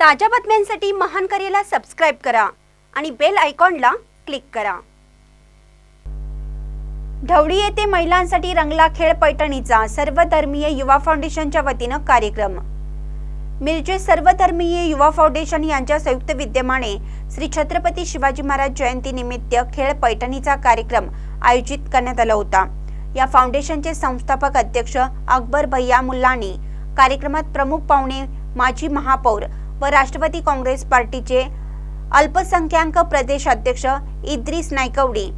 ताज्या बातम्यांसाठी महान करेला सबस्क्राईब करा आणि बेल आयकॉनला क्लिक करा. ढवळी येथे महिलांसाठी रंगला खेळ पैठणीचा सर्वधर्मीय युवा फाउंडेशनच्या वतीनं कार्यक्रम. मिरजे सर्वधर्मीय युवा फाउंडेशन यांच्या संयुक्त विद्यमाने श्री छत्रपती शिवाजी महाराज जयंती निमित्त खेळ पैठणीचा कार्यक्रम आयोजित करण्यात आला होता. या फाउंडेशनचे संस्थापक अध्यक्ष अकबर भैया मुल्लानी कार्यक्रमात प्रमुख पाहुणे माजी महापौर व राष्ट्रवादी काँग्रेस पार्टीचे अल्पसंख्याक प्रदेश अध्यक्ष इद्रिस नायकवडी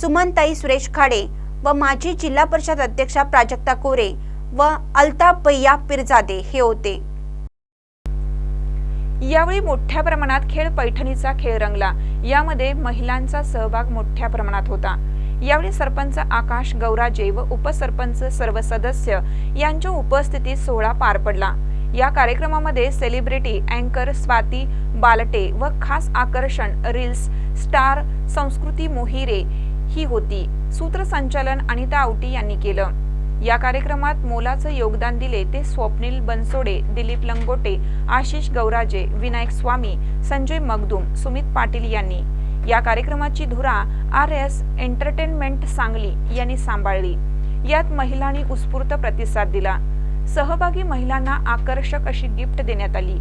सुमनताई सुरेश खाडे व माजी जिल्हा परिषद अध्यक्षा प्राजक्ता कोरे व अल्ताफ भैया पिरजादे हे होते. यावेळी मोठ्या प्रमाणात खेळ पैठणीचा खेळ रंगला. यामध्ये महिलांचा सहभाग मोठ्या प्रमाणात होता. यावेळी सरपंच आकाश गौराजे व उपसरपंच सर्व सदस्य यांच्या उपस्थितीत सोहळा पार पडला. या कार्यक्रमामध्ये सेलिब्रिटी अँकर स्वाती बालटे व खास आकर्षण रील्स स्टार संस्कृती मोहिरे ही होती. सूत्रसंचालन अनिता आवटी यांनी केलं. या कार्यक्रमात मोलाचं योगदान दिले ते स्वप्नील बनसोडे दिलीप लंगोटे आशिष गौराजे विनायक स्वामी संजय मगदुम सुमित पाटील यांनी. या कार्यक्रमाची धुरा आर एस एंटरटेनमेंट सांगली यांनी सांभाळली. यात महिलांनी उत्स्फूर्त प्रतिसाद दिला. सहभागी महिलांना आकर्षक अशी गिफ्ट देण्यात आली.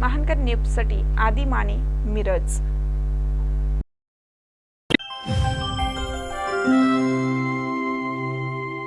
महानकर नेपसटी आदी माने मिरज.